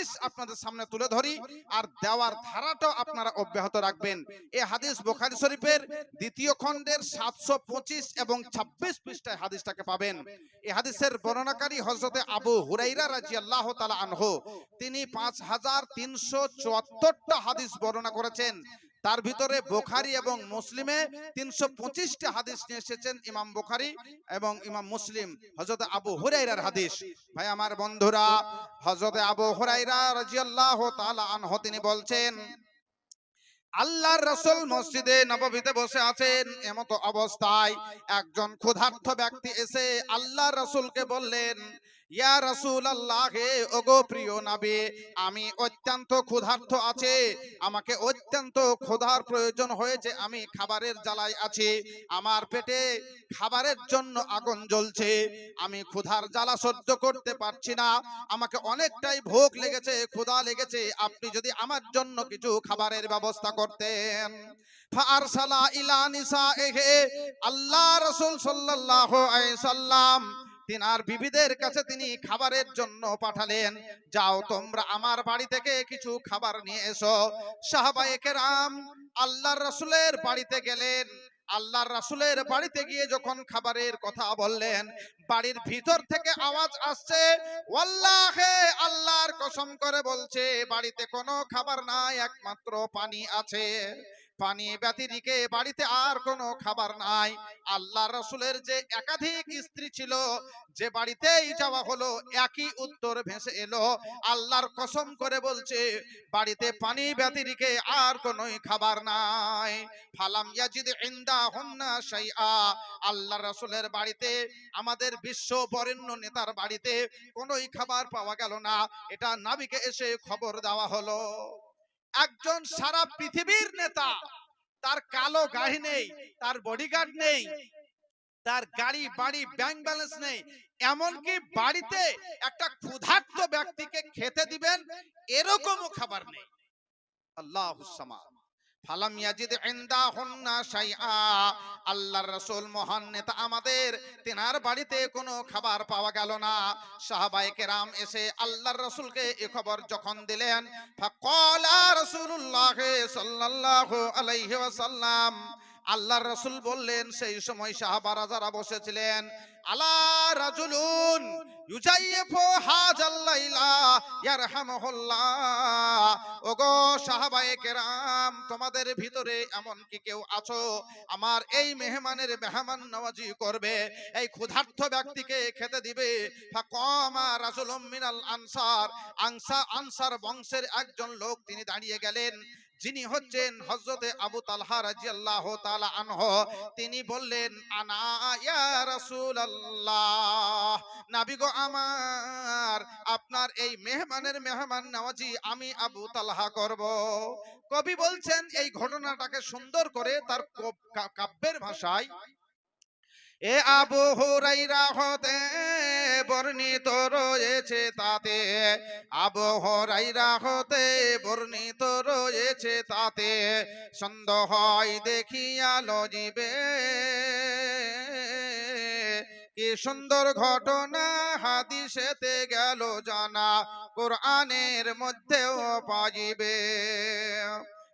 হাদিস আপনাদের সামনে তুলে ধরি আর দেওয়ার ধারাটাও আপনারা অব্যাহত রাখবেন। এ হাদিস বোখারি শরীফের দ্বিতীয় খণ্ডের সাতশো পঁচিশ এবং ছাব্বিশ পৃষ্ঠায় হাদিসটাকে পাবেন। এ হাদিসের বর্ণনাকারী হজরতে আবু হুরাইরা রাজি আল্লাহ তালা আনহো, তিনি পাঁচ হাজার তিনশো চুয়াত্তরটা হাদিস বর্ণনা করেছেন। তার ভিতরে বোখারি এবং মুসলিমে তিনশো পঁচিশটা হাদিস নিয়ে এসেছেন ইমাম বোখারি এবং ইমাম মুসলিম। হজরত আবু হুরাইরার হাদিস। ভাই আমার বন্ধুরা হজরত আবু হুরাইরা রাজিয়াল্লাহ তালা আনহ তিনি বলছেন আল্লাহর রাসূল মসজিদে নববীতে বসে আছেন, এমতো অবস্থায় একজন ক্ষুধার্ত ব্যক্তি এসে আল্লাহর রাসূলকে বললেন, ইয়া রাসূল আল্লাহ ওগো প্রিয় নবী, আমি অত্যন্ত ক্ষুধার্ত আছে, আমাকে অত্যন্ত ক্ষুধার প্রয়োজন হয়েছে, আমি খাবারের জ্বালায় আছি, আমার পেটে খাবারের জন্য আগুন জ্বলছে, আমি ক্ষুধার জ্বালা সহ্য করতে পারছি না, আমাকে অনেকটাই ভোগ লেগেছে, ক্ষুধা লেগেছে, আপনি যদি আমার জন্য কিছু খাবারের ব্যবস্থা করতেন। ফারসালা ইলা নিসাইহি, আল্লাহ রাসূল সাল্লাল্লাহু আলাইহি সাল্লাম তিনার বিবিদের কাছে তিনি খাবারের জন্য পাঠালেন। যাও তোমরা আমার বাড়ি থেকে কিছু খাবার নিয়ে এসো। সাহাবায়ে কেরাম আল্লাহর রাসূলের বাড়িতে গেলেন। আল্লাহর রাসুলের বাড়িতে গিয়ে যখন খাবারের কথা বললেন, বাড়ির ভিতর থেকে আওয়াজ আসছে আল্লাহর কসম করে বলছে, বাড়িতে কোনো খাবার নাই, একমাত্র পানি আছে। পানি ব্যতিরিকে বাড়িতে আর কোনো খাবার নাই। আল্লাহ রসুলের যে একাধিক স্ত্রী ছিল, যে বাড়িতেই যাওয়া হলো, একই উত্তর ভেসে এলো। আল্লাহর কসম করে বলছে, বাড়িতে পানি ব্যতিরিকে আর কোনো খাবার নাই। ফালাম ইয়াজিদ ইন্দা হুন্না শাইআ। আল্লাহ রসুলের বাড়িতে, আমাদের বিশ্ব বরেণ্য নেতার বাড়িতে কোনোই খাবার পাওয়া গেল না। এটা নাবিকে এসে খবর দেওয়া হলো। একজন সারা পৃথিবীর নেতা, তার কালো গাড়ি নেই, তার বডিগার্ড নেই, তার গাড়ি, বাড়ি ব্যাংক ব্যালেন্স নেই, এমনকি বাড়িতে একটা ক্ষুধার্ত ব্যক্তিকে খেতে দিবেন, এরকমও খাবার নেই। আল্লাহ ফালাম ইয়াজিদ ইনদাহুন্না শাইআ। আল্লাহর রাসূল মহান নেতা আমাদের, তেনার বাড়িতে কোনো খাবার পাওয়া গেল না। সাহাবায়ে কেরাম এসে আল্লাহর রাসূলকে এই খবর যখন দিলেন ফাকালা রাসূলুল্লাহ সাল্লাল্লাহু আলাইহি ওয়াসাল্লাম আল্লাহর রসুল বললেন, সেই সময় সাহাবারা যারা বসেছিলেন, আলা রাজুলুন ইউজাইফু হাজাল লাইলা তোমাদের ভিতরে এমন কি কেউ আছো? আমার এই মেহমানের মেহমান নওয়াজি করবে, এই ক্ষুধার্ত ব্যক্তিকে খেতে দিবে। ফাকামা রাজুলুম মিনাল আনসার। আনসা, আনসার বংশের একজন লোক, তিনি দাঁড়িয়ে গেলেন। যিনি হচ্ছেন হজরতে আবু তালহা রাজি আল্লাহ আনহ, তিনি বললেন আমার, আপনার এই মেহমানের মেহমান নামাজি আমি আবু তালহা করব। কবি বলছেন, এই ঘটনাটাকে সুন্দর করে তার কাব্যের ভাষায় এ আবু হুরাইরা হতে বর্ণিত রয়েছে তাতে। আবু হুরাইরা হতে বর্ণিত রয়েছে তাতে। সন্দেহ দেখিয়া লজিবে। কি সুন্দর ঘটনা হাদিসেতে গেল জানা, কোরআনের মধ্যেও পাইবে।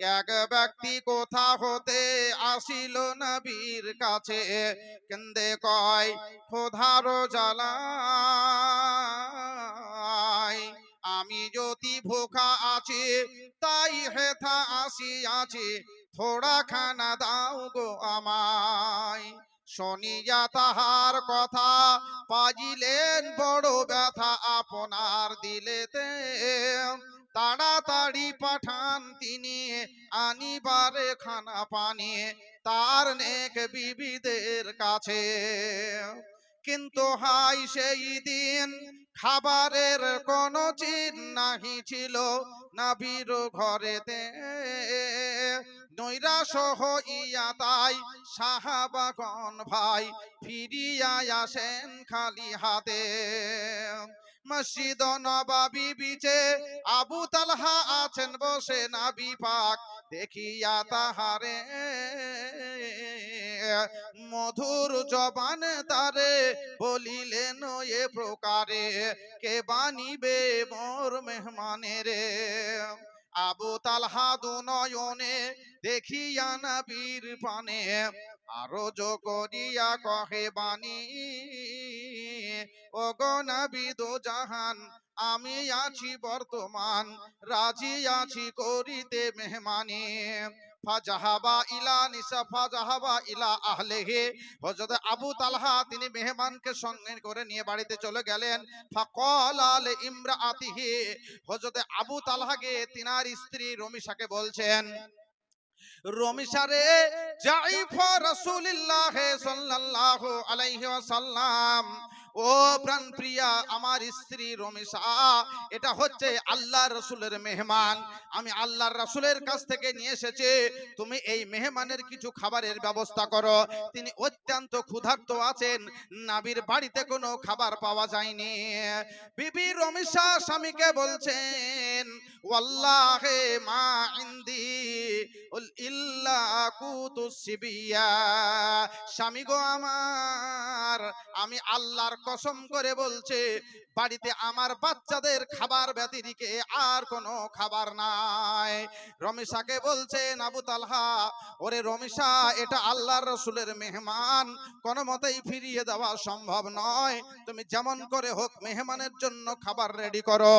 এক ব্যক্তি কোথা হতে আসিল নবীর কাছে? কেন্দে কয় খোধার জ্বালায়, আমি যদি ভোখা আছি, তাই হেথা আসিয়াছি। থোড়া খানা দাও গো আমায়। শুনিয়া তাহার কথা পাজিলেন বড় ব্যথা আপনার দিলেতে। তাড়াতাড়ি পাঠান তিনি আনিবারে খানা পানি তার নেক বিবিদের কাছে। কিন্তু হাই সেই দিন খাবারের কোন চিন নাহি ছিল নাবির ঘরেতে। নৈরাশ হইয়া তাই সাহাবাগণ ভাই ফিরিয়া আসেন খালি হাতে। মসজিদ নবাবি বিচে আবু তালহা আছেন বসে নাবি পাক, দেখিয়া তাহারে মধুর জবান তারে বলিলেন এ প্রকারে, কে বানিবে মোর মেহমানের? আবু তালহা দুনয়নে দেখিয়া নবীর পানে আরও করিয়া কহে বাণী ও জাহান, আমি আছি বর্তমান, রাজি আছি করিতে মেহমানি। ফাজাহাবা ইলা নিসা, ফাজাহাবা ইলা আবু তালহা, তিনি মেহমানকে সঙ্গে করে নিয়ে বাড়িতে চলে গেলেন। ফাকাল আল ইমরাআতিহি। হযরত আবু তালহাকে তিনার স্ত্রী রমিশাকে বলছেন রমিশারে জাইফ রাসূলুল্লাহ সাল্লাল্লাহু আলাইহি ওয়াসাল্লাম ও প্রাণ প্রিয়া, আমার স্ত্রী রমেশা, এটা হচ্ছে আল্লাহ রসুলের মেহমান। আমি আল্লাহর রসুলের কাছ থেকে নিয়ে এসেছি। তুমি এই মেহমানের কিছু খাবারের ব্যবস্থা করো। তিনি অত্যন্ত ক্ষুধার্ত আছেন। নাবির বাড়িতে কোনো খাবার পাওয়া যায়নি। বিবি রমেশা স্বামীকে বলছেন ওয়াল্লাহে মা ইন্দি ইল্লা কুতুস সিবিয়া। স্বামী গো আমার, আমি আল্লাহর কসম করে বলছে, বাড়িতে আমার বাচ্চাদের খাবার ব্যতিরিকে আর কোনো খাবার নাই। রমেশাকে বলছেন, আবু তালহা, ওরে রমেশা, এটা আল্লাহর রসুলের মেহমান, কোনো মতেই ফিরিয়ে দেওয়া সম্ভব নয়। তুমি যেমন করে হোক মেহমানের জন্য খাবার রেডি করো।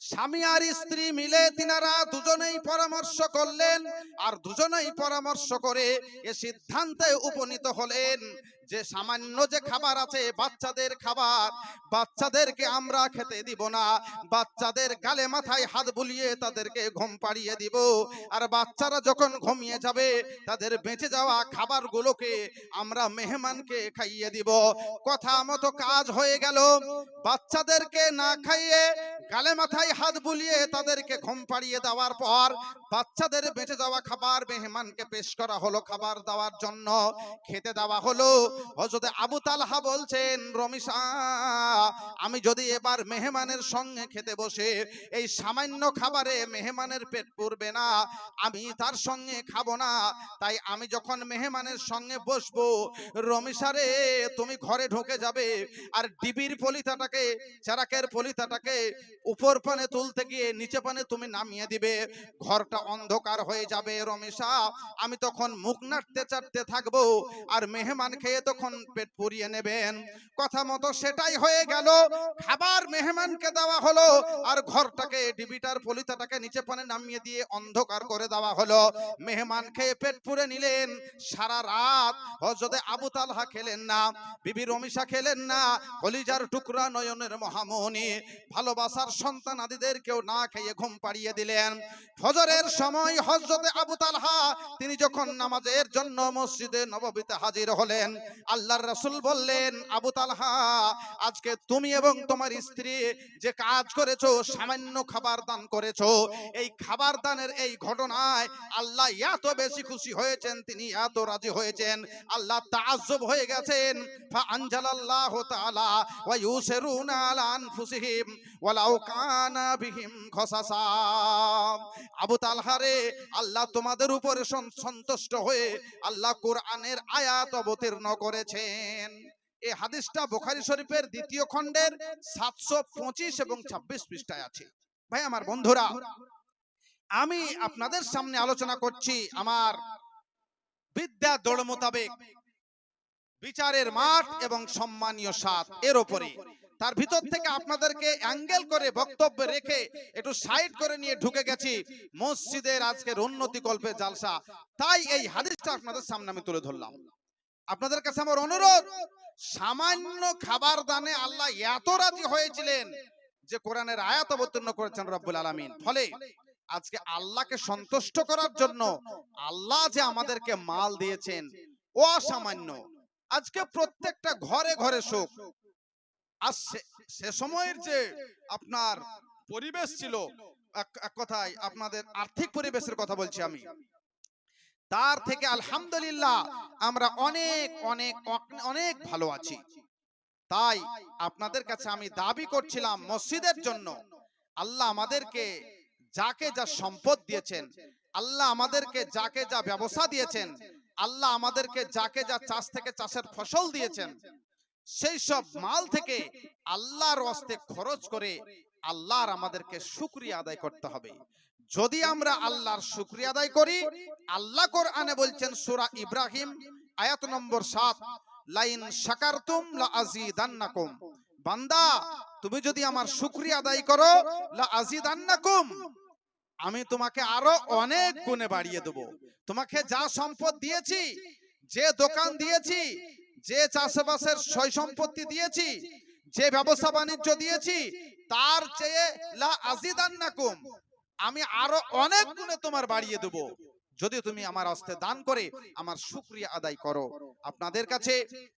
স্বামী আর স্ত্রী মিলে তিনারা দুজনেই পরামর্শ করলেন, আর দুজনেই পরামর্শ করে এ সিদ্ধান্তে উপনীত হলেন। যে সামান্য যে খাবার আছে, বাচ্চাদের খাবার, বাচ্চাদেরকে আমরা খেতে দিব না। বাচ্চাদের গালে মাথায় হাত বুলিয়ে তাদেরকে ঘুম পাড়িয়ে দিব। আর বাচ্চারা যখন ঘুমিয়ে যাবে, তাদের বেঁচে যাওয়া খাবারগুলোকে আমরা মেহমানকে খাইয়ে দিব। কথা মতো কাজ হয়ে গেল। বাচ্চাদেরকে না খাইয়ে গালে মাথায় হাত বুলিয়ে তাদেরকে ঘুম পাড়িয়ে দেওয়ার পর বাচ্চাদের বেঁচে যাওয়া খাবার মেহমানকে পেশ করা হলো। খাবার দেওয়ার জন্য খেতে দেওয়া হলো। হযরত আবু তালহা বলছেন রমিশা আমি যদি এবার মেহমানের সঙ্গে খেতে বসে এই সামান্য খাবারে মেহমানের পেট পুরবে না, আমি তার সঙ্গে খাব না। তাই আমি যখন মেহমানের সঙ্গে বসবো রমিশারে তুমি ঘরে ঢুকে যাবে আর ডিবির পলিতাটাকে চারাকের পলিতাটাকে উপর পানে তুলতে গিয়ে নিচে পানে তুমি নামিয়ে দিবে। ঘরটা অন্ধকার হয়ে যাবে রমেশা আমি তখন মুখ নাড়তে চাটতে থাকব আর মেহমান খেয়ে তখন পেট পুরিয়ে নেবেন। কথা মতো সেটাই হয়ে গেল। খাবার মেহমানকে দেওয়া হলো আর ঘরটাকে, ডিবিটার পলিতাটাকে নিচে পানে নামিয়ে দিয়ে অন্ধকার করে দেওয়া হলো। মেহমান খেয়ে পেট পুরে নিলেন। সারা রাত হজরতে আবু তালহা খেলেন না, বিবি রমিশা খেলেন না, কলিজার টুকরা নয়নের মহামণি, ভালোবাসার সন্তান আদিদেরকেও না খেয়ে ঘুম পাড়িয়ে দিলেন। ফজরের সময় হজরতে আবু তালহা, তিনি যখন নামাজের জন্য মসজিদে নববীতে হাজির হলেন আল্লাহর রাসূল বললেন, আবু তালহা, আজকে তুমি এবং তোমার স্ত্রী যে কাজ করেছ, সামান্য খাবার দান করেছ, এই খাবার দানের এই ঘটনায় আল্লাহ এত বেশি খুশি হয়েছেন, তিনি এত রাজি হয়েছেন। আল্লাহ তাজ্জব হয়ে গেছেন। ফা আনজালাল্লাহু তাআলা ওয়া ইউসিরুনা আলা আনফুসিহিম ওয়ালাউ কানা বিহিম খসাসা। আবু তালহারে আল্লাহ তোমাদের উপরে সন্তুষ্ট হয়ে আল্লাহ কোরআনের আয়াত অবতীর্ণ করেছেন। এই হাদিসটা বুখারী শরীফের দ্বিতীয় খণ্ডের সাতশো পঁচিশ এবং ছাব্বিশ পৃষ্ঠায় আছে। ভাই, আমার বন্ধুরা, আমি আপনাদের সামনে আলোচনা করছি আমার বিদ্যা দৌড় মোতাবেক বিচারের মাঠ এবং সম্মানীয় স্বাদ এর তার ভিতর থেকে আপনাদেরকে অ্যাঙ্গেল করে বক্তব্য রেখে একটু সাইড করে নিয়ে ঢুকে গেছি। মসজিদের আজকের উন্নতি কল্পে জালসা। তাই এই হাদিসটা আপনাদের সামনে আমি তুলে ধরলাম। আপনাদের কাছে আমার অনুরোধ, সামান্য খাবার দানে আল্লাহ এত রাজি হয়েছিলেন যে কোরআনের আয়াত অবতীর্ণ করেছেন রব্বুল আলামিন। ফলে আজকে আল্লাহকে সন্তুষ্ট করার জন্য আল্লাহ যে আমাদেরকে মাল দিয়েছেন, অসামান্য। আজকে প্রত্যেকটা ঘরে ঘরে সুখ। আর সে- সময়ের যে আপনার পরিবেশ ছিল এক কথায় আপনাদের আর্থিক পরিবেশের কথা বলছি আমি। তার থেকে আলহামদুলিল্লাহ আমরা অনেক অনেক অনেক ভালো আছি। তাই আপনাদের কাছে আমি দাবি করছিলাম মসজিদের জন্য, আল্লাহ আমাদেরকে যাকে যা সম্পদ দিয়েছেন, আল্লাহ আমাদেরকে যাকে যা ব্যবসা দিয়েছেন, আল্লাহ আমাদেরকে যাকে যা চাষ থেকে চাষের ফসল দিয়েছেন, সেই সব মাল থেকে আল্লাহর ওয়াস্তে খরচ করে আল্লাহর আমাদেরকে শুকরিয়া আদায় করতে হবে। যদি আমরা আল্লাহর শুকরিয়া আদায় করি, আল্লাহ কোরআনে বলছেন সূরা ইব্রাহিম, আয়াত নম্বর 7 লাইন শাকারতুম লা বান্দা, তুমি যদি আমার শুকরিয়া আদায় করো লা আমি তোমাকে আরও অনেক গুণে বাড়িয়ে দেব। তোমাকে যা সম্পদ দিয়েছি, যে দোকান দিয়েছি, যে চাষবাসের সয় সম্পত্তি দিয়েছি, যে ব্যবসা বাণিজ্য দিয়েছি, তার চেয়ে লা আজিদান্নাকুম আমি আরও অনেক গুণে তোমার বাড়িয়ে দেব। যদি তুমি আমার হস্তে দান করে, আমার সুক্রিয়া আদায় করো। আপনাদের কাছে